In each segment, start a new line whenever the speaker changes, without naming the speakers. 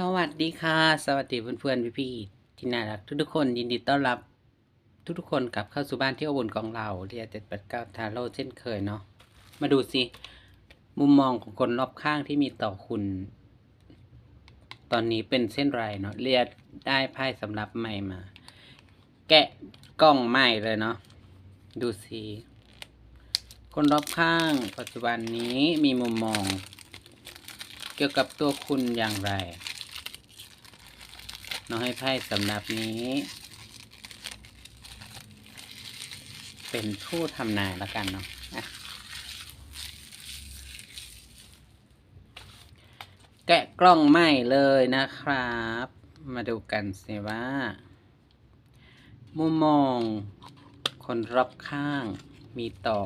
สวัสดีค่ะ สวัสดีเพื่อนๆพี่ๆที่น่ารักทุกๆคนยินดีต้อนรับ ทุกๆคนกลับเข้าสู่บ้านที่อบอุ่นของเราเรียเจ็ดแปดเก้าทาโร่เช่นเคยเนาะมาดูสิมุมมองของคนรอบข้างที่มีต่อคุณ ตอนนี้เป็นเช่นไรเนาะเรียได้ไพ่สำหรับใหม่มา แกะกล้องใหม่เลยเนาะดูสิคนรอบข้าง ปัจจุบันนี้มีมุมมอง เกี่ยวกับตัวคุณอย่างไร น้องให้ไพ่สำหรับนี้ เป็นผู้ทำนายแล้วกันเนาะะแกะกล้องใหม่เลยนะครับ มาดูกันสิว่า มุมมอง คนรอบข้างมีต่อ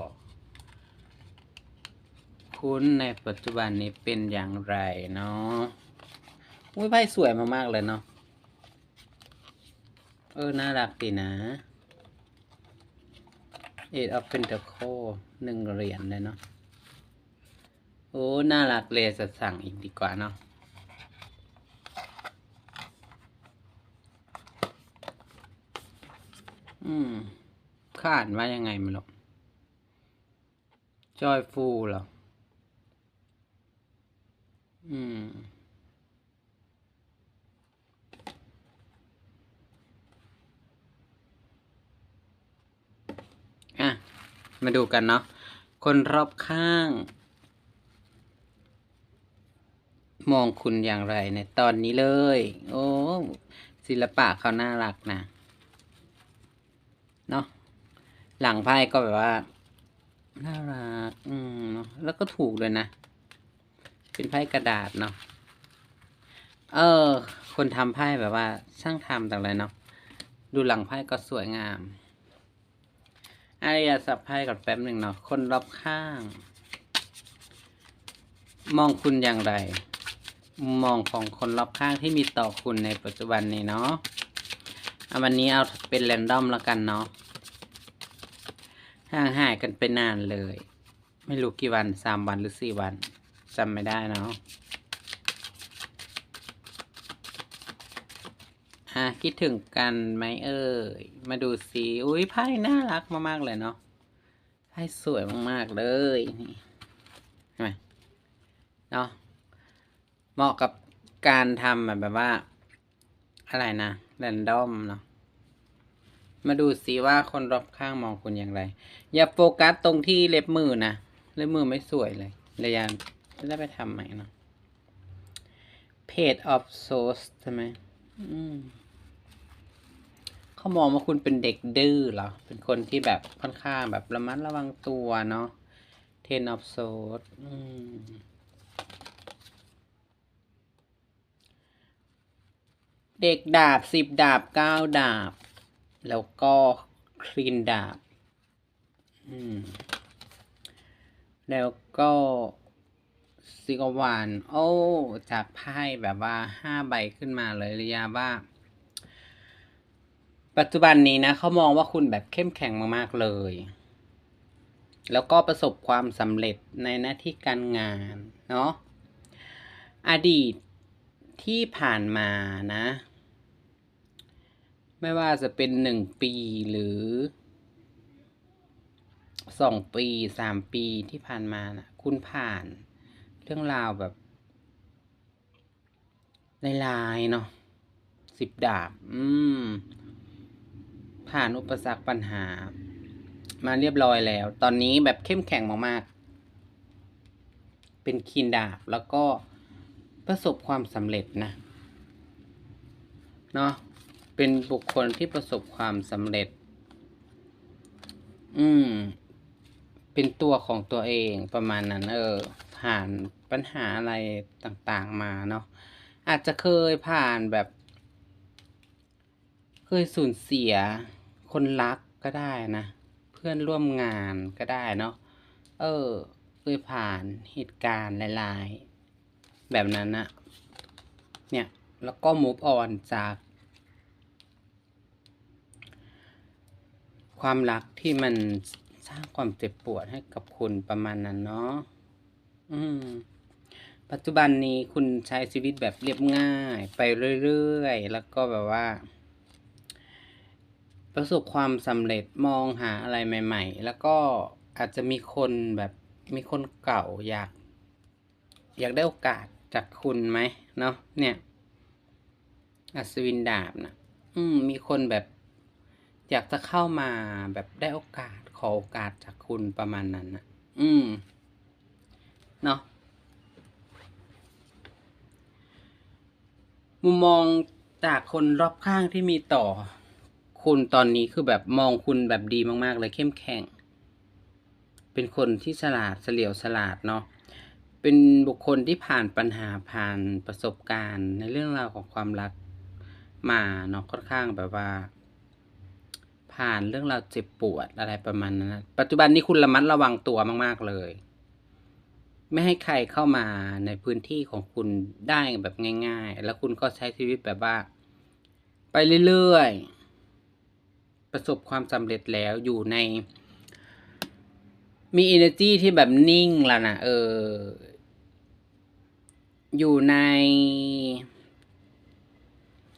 คุณในปัจจุบันนี้เป็นอย่างไรเนาะอุ้ยไพ่สวยมากๆเลยเนาะ ออ น่ารักดีนะ Eight of Pentacle หนึ่งเหรียญเลยเนาะโอ้ น่ารักเลยจะสั่งอีกดีกว่าเนาะอืมขานว่ายังไงม่รู้ Joyful เหรอ อืม อะ มาดูกันเนาะคนรอบข้าง มองคุณอย่างไรในตอนนี้เลย โอ้ศิลปะเขาน่ารักนะเนาะหลังไพ่ก็แบบว่าน่ารักอืมเนาะแล้วก็ถูกเลยนะ เป็นไพ่กระดาษเนาะเออ คนทำไพ่แบบว่า ช่างทำต่างเลยเนาะดูหลังไพ่ก็สวยงาม อารยสับไพ่ก่อนแป๊บหนึ่งเนาะคนรอบข้าง มองคุณอย่างไรมุมมองของคนรอบข้างที่มีต่อคุณในปัจจุบันนี้เนาะเอาวันนี้เอาเป็นแรนดอมแล้วกันเนาะห่างหายกันไปนานเลย ไม่รู้กี่วันสามวันหรือสี่วันจำไม่ได้เนาะ อะคิดถึงกันไหมเอ่ยมาดูสิอุ้ยไพ่น่ารักมากๆเลยเนาะไพ่สวยมากๆเลยนี่เห็นไหมเนาะเหมาะกับการทำแบบว่า อะไรนะแรนดอมเนาะมาดูสิว่าคนรอบข้างมองคุณอย่างไร อย่าโฟกัสตรงที่เล็บมือนะเล็บมือไม่สวยเลยเลยยันจะไปทำใหม่เนาะ Page of Swords ใช่ไหมอืม เขามองว่าคุณเป็นเด็กดื้อเหรอ เป็นคนที่แบบค่อนข้างแบบระมัดระวังตัวเนาะ Ten of Swords อืมเด็กดาบสิบดาบเก้าดาบ แล้วก็คลีนดาบ แล้วก็ซิกวาน โอ้ จากไพ่แบบว่าห้าใบขึ้นมาเลยเรียกว่า ปัจจุบันนี้นะเขามองว่าคุณแบบเข้มแข็งมากๆเลย แล้วก็ประสบความสำเร็จในหน้าที่การงานเนาะอดีตที่ผ่านมานะ ไม่ว่าจะเป็นหนึ่งปีหรือสองปีสามปีที่ผ่านมานะคุณผ่านเรื่องราวแบบลายๆเนาะสิบดาบ อืม ผ่านอุปสรรคปัญหา มาเรียบร้อยแล้ว ตอนนี้แบบเข้มแข็งมากๆ เป็นคีนดาบแล้วก็ประสบความสำเร็จนะเนาะเป็นบุคคลที่ประสบความสำเร็จ อืม เป็นตัวของตัวเองประมาณนั้น เออ ผ่านปัญหาอะไรต่างๆมาเนาะอาจจะเคยผ่านแบบ เคยสูญเสีย คนรักก็ได้นะ เพื่อนร่วมงานก็ได้เนาะเออเคยผ่านเหตุการณ์หลายๆ แบบนั้นนะเนี่ย แล้วก็ move on จาก ความรักที่มันสร้างความเจ็บปวดให้กับคุณประมาณนั้นเนาะอืม ปัจจุบันนี้คุณใช้ชีวิตแบบเรียบง่าย ไปเรื่อยๆ แล้วก็แบบว่า ประสบความสำเร็จมองหาอะไรใหม่ ๆ แล้วก็อาจจะมีคนแบบมีคนเก่าอยาก อยากได้โอกาสจากคุณไหมเนาะเนี่ย อัศวินดาบนะอืม มีคนแบบ อยากจะเข้ามาแบบได้โอกาสขอโอกาสจากคุณประมาณนั้นนะอืมเนาะมุมมองจากคนรอบข้างที่มีต่อ คุณตอนนี้คือแบบมองคุณแบบดีมาก ๆ เลยเข้มแข็ง เป็นคนที่ฉลาดเฉลียวฉลาดเนาะ เป็นบุคคลที่ผ่านปัญหาผ่านประสบการณ์ ในเรื่องราวของความรักมาเนาะค่อนข้างแบบว่า ผ่านเรื่องราวเจ็บปวดอะไรประมาณนั้น ปัจจุบันนี้คุณระมัดระวังตัวมาก ๆ เลย ไม่ให้ใครเข้ามาในพื้นที่ของคุณได้แบบง่าย ๆ แล้วคุณก็ใช้ชีวิตแบบว่า ไปเรื่อยๆ ประสบความสำเร็จแล้วอยู่ใน มี energy ที่แบบนิ่งแล้วนะเออ อยู่ใน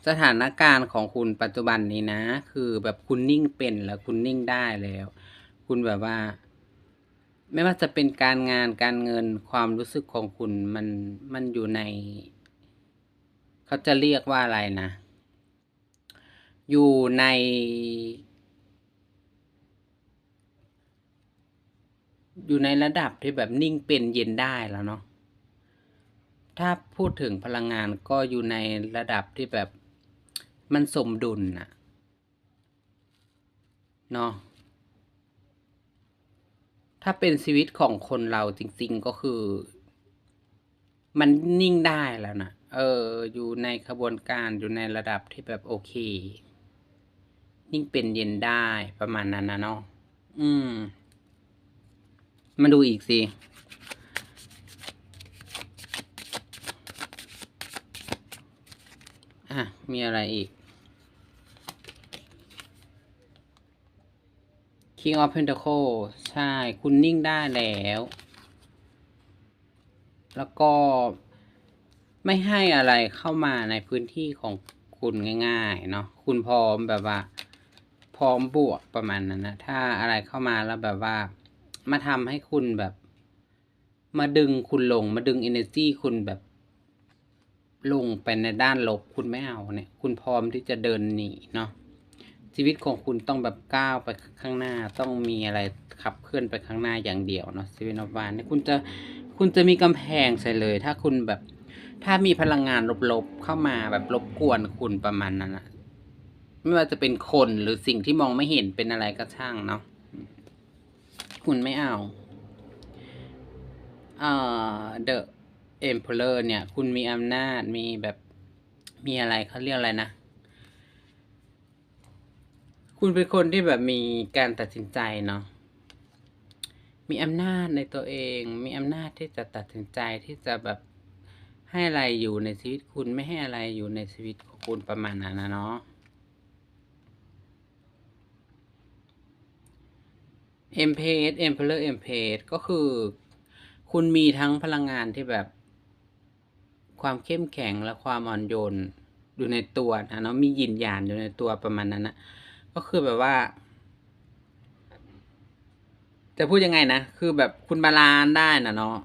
สถานการณ์ของคุณปัจจุบันนี้นะ คือแบบคุณนิ่งเป็นแล้วคุณนิ่งได้แล้ว คุณแบบว่า ไม่ว่าจะเป็นการงานการเงินความรู้สึกของคุณมันมันอยู่ใน เขาจะเรียกว่าอะไรนะ อยู่ในอยู่ในระดับที่แบบนิ่งเป็นเย็นได้แล้วเนาะ ถ้าพูดถึงพลังงานก็อยู่ในระดับที่แบบมันสมดุลนะเนาะ ถ้าเป็นชีวิตของคนเราจริง ๆก็คือ มันนิ่งได้แล้วนะ เออ อยู่ในขบวนการอยู่ในระดับที่แบบโอเค นิ่งเป็นเย็นได้ประมาณนั้นนะเนาะอืม มาดูอีกสิอะมีอะไรอีก King of Pentacle ใช่ คุณนิ่งได้แล้ว แล้วก็ไม่ให้อะไรเข้ามาในพื้นที่ของคุณง่ายๆ เนาะ คุณพร้อมแบบว่า พร้อมบวกประมาณนั้นนะถ้าอะไรเข้ามาแล้วแบบว่า มาทำให้คุณแบบ มาดึงคุณลง มาดึง energy คุณแบบ ลงไปในด้านลบคุณไม่เอาเนี่ย คุณพร้อมที่จะเดินหนีเนาะชีวิตของคุณต้องแบบก้าวไปข้างหน้าต้องมีอะไรขับเคลื่อนไปข้างหน้าอย่างเดียวเนาะซีวินอวานเนี่ยคุณจะคุณจะมีกำแพงใส่เลย ถ้าคุณแบบ ถ้ามีพลังงานลบๆเข้ามาแบบรบกวนคุณประมาณนั้นนะ ไม่ว่าจะเป็นคนหรือสิ่งที่มองไม่เห็นเป็นอะไรก็ช่างเนาะคุณไม่เอาเอ่อ The Emperor เนี่ย คุณมีอำนาจมีแบบมีอะไรเขาเรียกอะไรนะ คุณเป็นคนที่แบบมีการตัดสินใจเนาะมีอำนาจในตัวเอง มีอำนาจที่จะตัดสินใจที่จะแบบให้อะไรอยู่ในชีวิตคุณไม่ให้อะไรอยู่ในชีวิตของคุณประมาณนั้นนะเนาะ e m p a g e Emperor e m p a g e ก็คือ คุณมีทั้งพลังงานที่แบบ ความเข้มแข็งและความอ่อนโยนอยู่ในตัวนะเนาะมียินหยานอยู่ในตัวประมาณนั้นนะก็คือแบบว่า จะพูดยังไงนะ คือแบบคุณบาลานซ์ได้นะเนาะ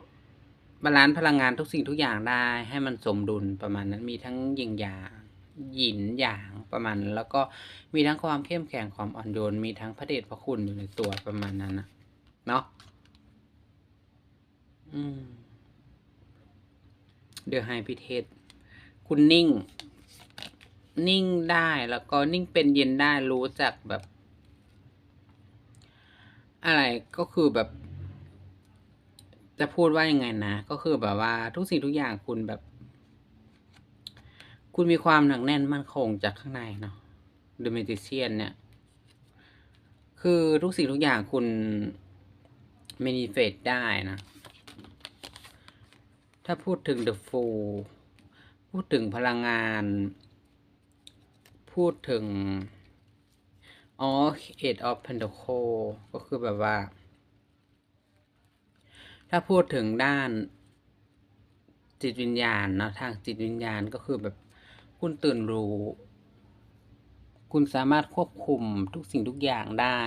บาลานซ์พลังงานทุกสิ่งทุกอย่างได้ ให้มันสมดุลประมาณนั้นมีทั้งยิงหยาง หยินหยางประมาณ แล้วก็มีทั้งความเข้มแข็งความอ่อนโยน มีทั้งพระเดชพระคุณอยู่ในตัวประมาณนั้นนะเนาะเดี๋ยวให้พิเทศ คุณนิ่ง นิ่งได้แล้วก็นิ่งเป็นเย็นได้รู้จักแบบ อะไรก็คือแบบ จะพูดว่ายังไงนะ ก็คือแบบว่าทุกสิ่งทุกอย่างคุณแบบ คุณมีความหนักแน่นมั่นคงจากข้างในเนาะ The Magician เนี่ย คือทุกสิ่งทุกอย่างคุณ manifest ได้นะ ถ้าพูดถึง The Fool พูดถึงพลังงาน พูดถึงอ๋อ Eight of Pentacle ก็คือแบบว่า ถ้าพูดถึงด้านจิตวิญญาณเนาะทางจิตวิญญาณก็คือแบบ คุณตื่นรู้ คุณสามารถควบคุมทุกสิ่งทุกอย่างได้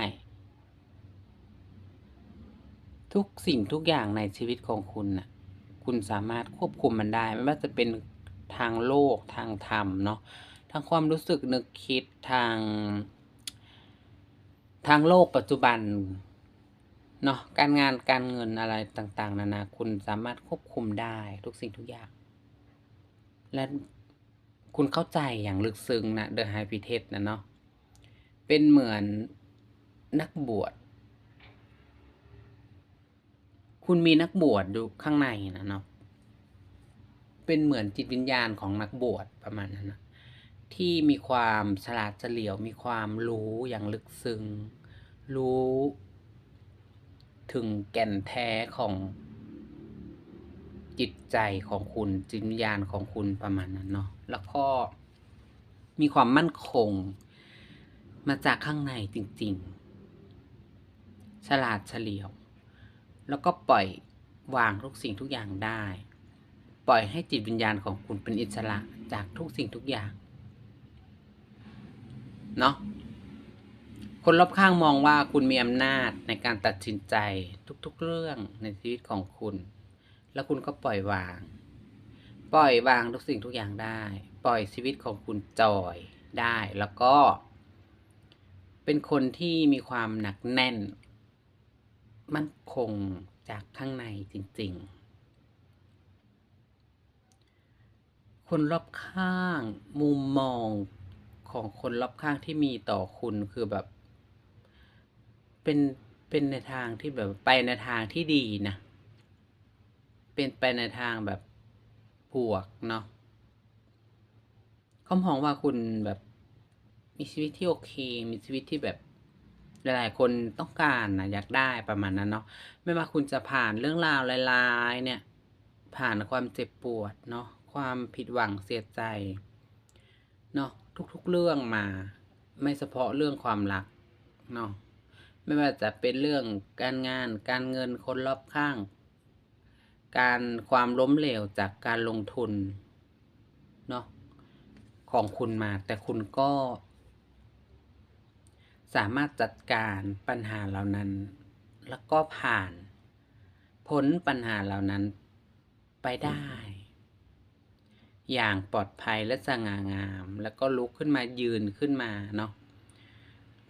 ทุกสิ่งทุกอย่างในชีวิตของคุณน่ะ คุณสามารถควบคุมมันได้ ไม่ว่าจะเป็นทางโลกทางธรรมเนาะ ทางความรู้สึกนึกคิดทาง ทางโลกปัจจุบันเนาะการงานการเงินอะไรต่าง ๆ นานาคุณสามารถควบคุมได้ทุกสิ่งทุกอย่าง และ คุณเข้าใจอย่างลึกซึ้งนะเดอะไฮพิเทสนะเนาะเป็นเหมือนนักบวช คุณมีนักบวชอยู่ข้างในนะเนาะเป็นเหมือนจิตวิญญาณของนักบวชประมาณนั้นนะที่มีความฉลาดเฉลียวมีความรู้อย่างลึกซึ้งรู้ ถึงแก่นแท้ของจิตใจของคุณจิตวิญญาณของคุณประมาณนั้นเนาะ แล้วก็มีความมั่นคง มาจากข้างในจริง ๆ ฉลาดเฉลียว แล้วก็ปล่อยวางทุกสิ่งทุกอย่างได้ ปล่อยให้จิตวิญญาณของคุณเป็นอิสระจากทุกสิ่งทุกอย่าง เนาะคนรอบข้างมองว่าคุณมีอำนาจในการตัดสินใจทุกๆเรื่องในชีวิตของคุณ แล้วคุณก็ปล่อยวาง ปล่อยวางทุกสิ่งทุกอย่างได้ ปล่อยชีวิตของคุณจอยได้ แล้วก็ เป็นคนที่มีความหนักแน่น มั่นคงจากข้างในจริง ๆ คนรอบข้าง มุมมองของคนรอบข้างที่มีต่อคุณคือแบบ เป็นเป็นในทางที่แบบไปในทางที่ดีนะ เป็นไปในทางแบบ บวกเนาะเขามองว่าคุณแบบมีชีวิตที่โอเค มีชีวิตที่แบบหลาย ๆ คนต้องการนะอยากได้ประมาณนั้นเนาะไม่ว่าคุณจะผ่านเรื่องราวลายๆเนี่ย ผ่านความเจ็บปวดเนาะความผิดหวังเสียใจเนาะทุก ๆ เรื่องมา ไม่เฉพาะเรื่องความรักเนาะไม่ว่าจะเป็นเรื่องการงานการเงินคนรอบข้าง การความล้มเหลวจากการลงทุนเนาะของคุณมา แต่คุณก็ สามารถจัดการปัญหาเหล่านั้น แล้วก็ผ่านพ้นปัญหาเหล่านั้นไปได้ อย่างปลอดภัยและสง่างาม แล้วก็ลุกขึ้นมายืนขึ้นมาเนาะ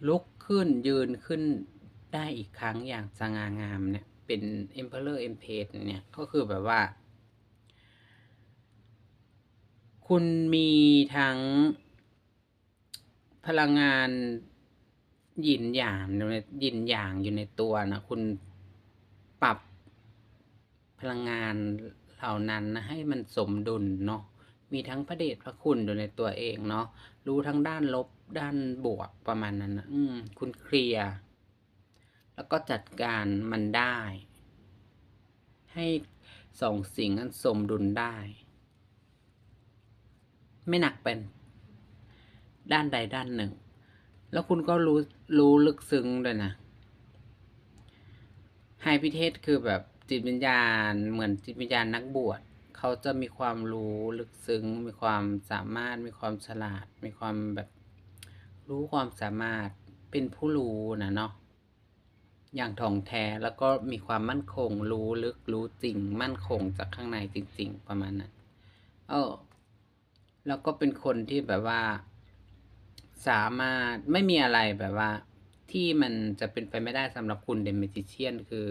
ลุกขึ้นยืนขึ้นได้อีกครั้งอย่างสง่างามเนี่ย เป็น Emperor Empress เนี่ยก็คือแบบว่า คุณมีทั้งพลังงานหยินหยางอยู่ในหยินหยางอยู่ในตัวนะคุณปรับพลังงานเหล่านั้นนะให้มันสมดุลเนาะมีทั้งพระเดชพระคุณอยู่ในตัวเองเนาะรู้ทั้งด้านลบด้านบวกประมาณนั้นนะอืมคุณเคลียร์ แล้วก็จัดการมันได้ ให้สองสิ่งนั้นสมดุลได้ ไม่หนักเป็น ด้านใดด้านหนึ่ง แล้วคุณก็รู้รู้ลึกซึ้งด้วยนะไฮพิเทสคือแบบจิตวิญญาณเหมือนจิตวิญญาณนักบวชเขาจะมีความรู้ลึกซึ้ง มีความสามารถ มีความฉลาด มีความแบบรู้ความสามารถเป็นผู้รู้นะเนาะ อย่างถ่องแท้แล้วก็มีความมั่นคง รู้ลึกรู้จริง มั่นคงจากข้างในจริง ๆ ประมาณนั้นเออแล้วก็เป็นคนที่แบบว่า สามารถไม่มีอะไรแบบว่า ที่มันจะเป็นไปไม่ได้สำหรับคุณเดม a จิเชียน คือ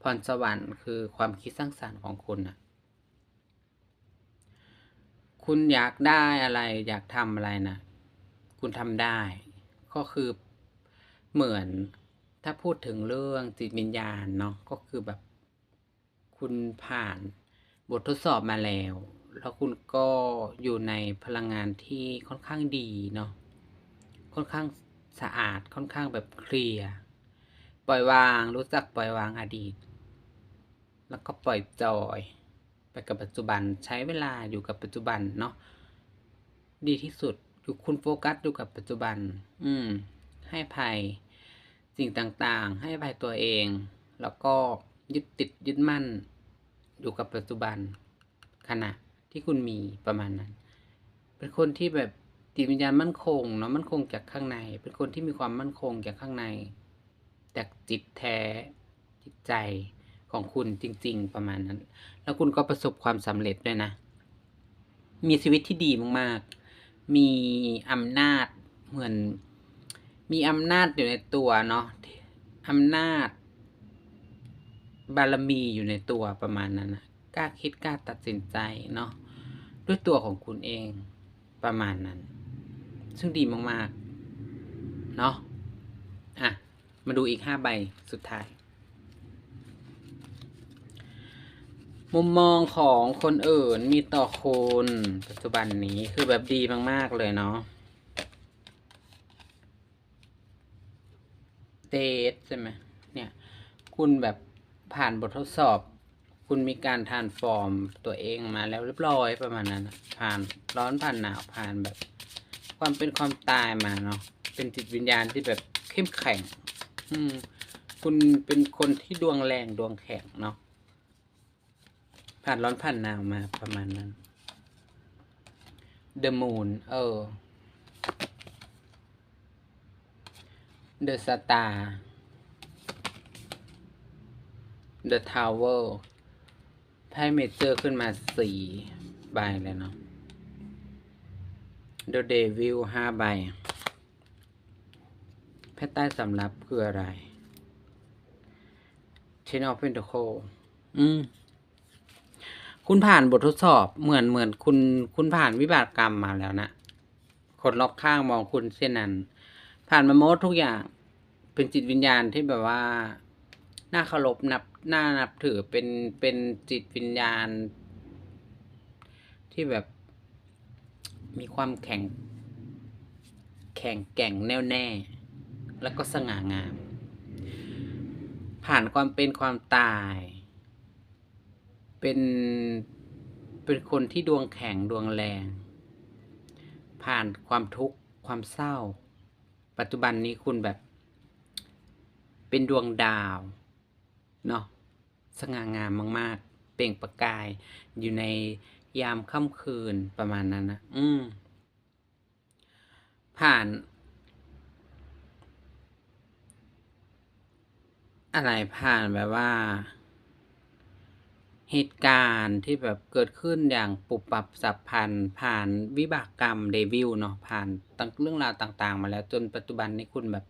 พรสวรรค์คือความคิดสร้างสรรค์ของคุณนะคุณอยากได้อะไร อยากทำอะไรนะคุณทำได้ ก็คือเหมือน ถ้าพูดถึงเรื่องจิตวิญญาณเนาะก็คือแบบคุณผ่านบททดสอบมาแล้ว แล้วคุณก็อยู่ในพลังงานที่ค่อนข้างดีเนาะค่อนข้างสะอาดค่อนข้างแบบเคลียร์ปล่อยวางรู้จักปล่อยวางอดีต แล้วก็ปล่อยจอย ไปกับปัจจุบันใช้เวลาอยู่กับปัจจุบันเนาะดีที่สุดอยู่คุณโฟกัสอยู่กับปัจจุบัน อืม ให้ภัย สิ่งต่างๆ ให้ภัยตัวเอง แล้วก็ยึดติดยึดมั่น อยู่กับปัจจุบันขณะที่คุณมีประมาณนั้น เป็นคนที่แบบจิตวิญญาณมั่นคงเนาะมั่นคงจากข้างใน เป็นคนที่มีความมั่นคงจากข้างใน จากจิตแท้จิตใจของคุณจริง ๆ ประมาณนั้น แล้วคุณก็ประสบความสำเร็จด้วยนะ มีชีวิตที่ดีมาก ๆ มีอำนาจเหมือน มีอำนาจอยู่ในตัวเนาะอำนาจ บารมีอยู่ในตัวประมาณนั้นนะกล้าคิดกล้าตัดสินใจเนาะด้วยตัวของคุณเองประมาณนั้น ซึ่งดีมากๆ เนาะอะ มาดูอีกห้าใบสุดท้าย มุมมองของคนอื่นมีต่อคุณปัจจุบันนี้คือแบบดีมาก ๆ เลยเนาะ เดทใช่ไหมเนี่ย คุณแบบผ่านบททดสอบ คุณมีการทานฟอร์มตัวเองมาแล้วเรียบร้อยประมาณนั้นผ่านร้อนผ่านหนาวผ่านแบบ ความเป็นความตายมาเนาะเป็นจิตวิญญาณที่แบบเข้มแข็ง อืม คุณเป็นคนที่ดวงแรงดวงแข็งเนาะผ่านร้อนผ่านหนาวมาประมาณนั้น The Moon เออ The Star The Tower ไพ่เมเจอร์ขึ้นมาสี่ใบเลยเนาะ The Devil ห้าใบแพ่ใต้สำรับคืออะไร Ten of Pentacles อืมคุณผ่านบททดสอบเหมือนเหมือนคุณคุณผ่านวิบากกรรมมาแล้วนะคนรอบข้างมองคุณเช่นนั้น ผ่านมาโมดทุกอย่าง เป็นจิตวิญญาณที่แบบว่าน่าเคารพนับน่านับถือเป็นเป็นจิตวิญญาณ ที่แบบมีความแข็ง แข็งแกร่งแน่วแน่ แล้วก็สง่างาม ผ่านความเป็นความตาย เป็นเป็นคนที่ดวงแข็งดวงแรง ผ่านความทุกข์ความเศร้า ปัจจุบันนี้คุณแบบ เป็นดวงดาวเนาะสง่างามมาก ๆ เปล่งประกายอยู่ในยามค่ำคืนประมาณนั้นนะอืม ผ่าน อะไรผ่านแบบว่า เหตุการณ์ที่แบบเกิดขึ้นอย่างปุบปับสับพันผ่านวิบากกรรมเดวิลเนาะผ่านตั้งเรื่องราวต่างๆ มาแล้วจนปัจจุบันนี้คุณแบบ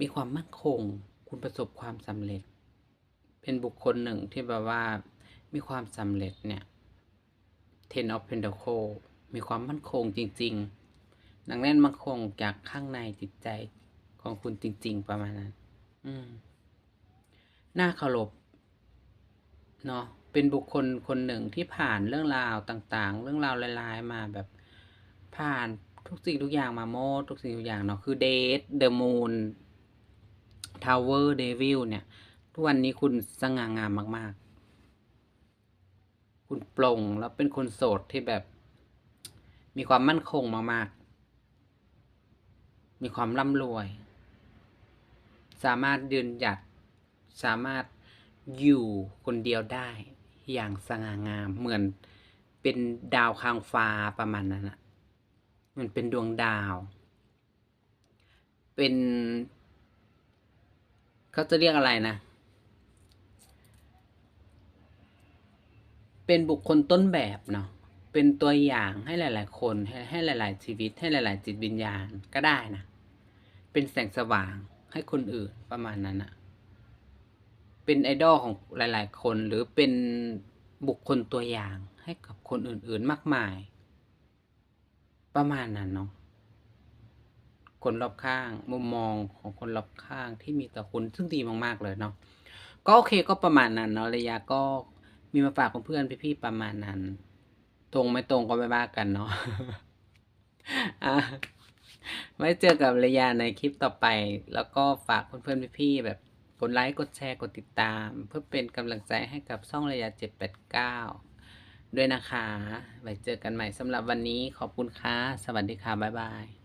มีความมั่นคง คุณประสบความสำเร็จ เป็นบุคคลหนึ่งที่แบบว่ามีความสำเร็จเนี่ย Ten of Pentacles มีความมั่นคงจริง ๆ ดังแนั้นมั่นคงจากข้างในจิตใจของคุณจริง ๆ ประมาณนั้น อืมน่าเคารพ เนาะเป็นบุคคลคนหนึ่งที่ผ่านเรื่องราวต่างๆ เรื่องราวร้ายๆมาแบบผ่านทุกสิ่งทุกอย่างมาโมดทุกสิ่งทุกอย่างเนาะคือเดทเดอะมูนทาวเวอร์เดวิลเนี่ย ทุกวันนี้คุณสง่างามมาก ๆ คุณปลงแล้วเป็นคนโสดที่แบบ มีความมั่นคงมากๆ มีความร่ำรวย สามารถยืนหยัดสามารถ อยู่คนเดียวได้อย่างสง่างามเหมือนเป็นดาวค้างฟ้าประมาณนั้นอะมันเป็นดวงดาว เป็นเขาจะเรียกอะไรนะ เป็นบุคคลต้นแบบเนาะเป็นตัวอย่างให้หลาย ๆ คนให้ให้หลาย ๆ ชีวิต ให้หลาย ๆ จิตวิญญาณก็ได้นะ เป็นแสงสว่างให้คนอื่นประมาณนั้นอะ เป็นไอดอลของหลาย ๆ คน หรือเป็นบุคคลตัวอย่างให้กับคนอื่น ๆ มากมาย ประมาณนั้นเนาะคนรอบข้างมุมมองของคนรอบข้างที่มีต่อคุณซึ่งดีมากๆเลยเนาะก็โอเคก็ประมาณนั้นเนาะระยะก็มีมาฝากเพื่อนๆพี่ๆประมาณนั้น ตรงไม่ตรงก็ไม่ว่ากันเนาะอะไว้เจอกับระยะในคลิปต่อไป แล้วก็ฝากเพื่อนๆพี่ๆแบบ กดไลค์ กดแชร์ กดติดตาม เพื่อเป็นกำลังใจให้กับช่องระยะ 789 ด้วยนะคะ ไว้เจอกันใหม่สำหรับวันนี้ขอบคุณค่ะ สวัสดีค่ะ บ๊ายบาย